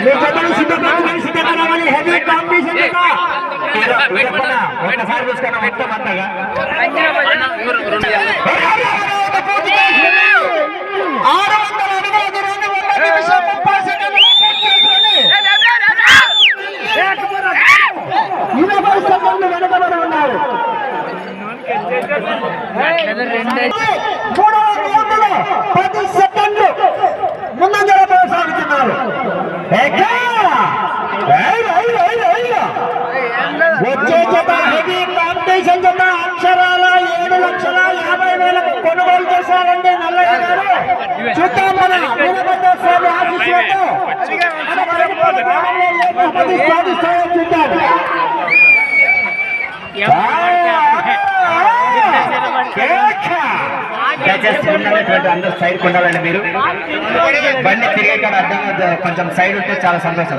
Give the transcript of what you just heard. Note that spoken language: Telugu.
మీ జతలు సిద్ధంగా ఉండాలి, సిద్ధంగా రావాలి హెవీ కాంపిటీషన్ జత. ఒకసారి చూసుకున్నా మొత్తం అంతగా ఆరు వందల అడుగుల దూరాన్ని వంద నిమిషం ముప్పై సెకండ్లలో పూర్తి చేసుకొని ఇరవై సెకండ్లు వెనుకబడి ఉన్నారు మూడవ రౌండ్లో పది సెకండ్లు ముందంజలో కొనసాగుతున్నారు వచ్చే జత హెవీ కాంపిటీషన్ జత అక్షరాల ఏడు లక్షల యాభై వేలకు కొనుగోలు చేశారండి నల్లయ్య గారు. చూద్దాం మన వీరభద్ర స్వామి ఆశీస్సులతో చూద్దాం దయచేసి అందరూ సైడ్ ఉండాలండి మీరు. బండి తిరిగే కాడ అర్థం కొంచెం సైడ్ ఉంటే చాలా సంతోషం.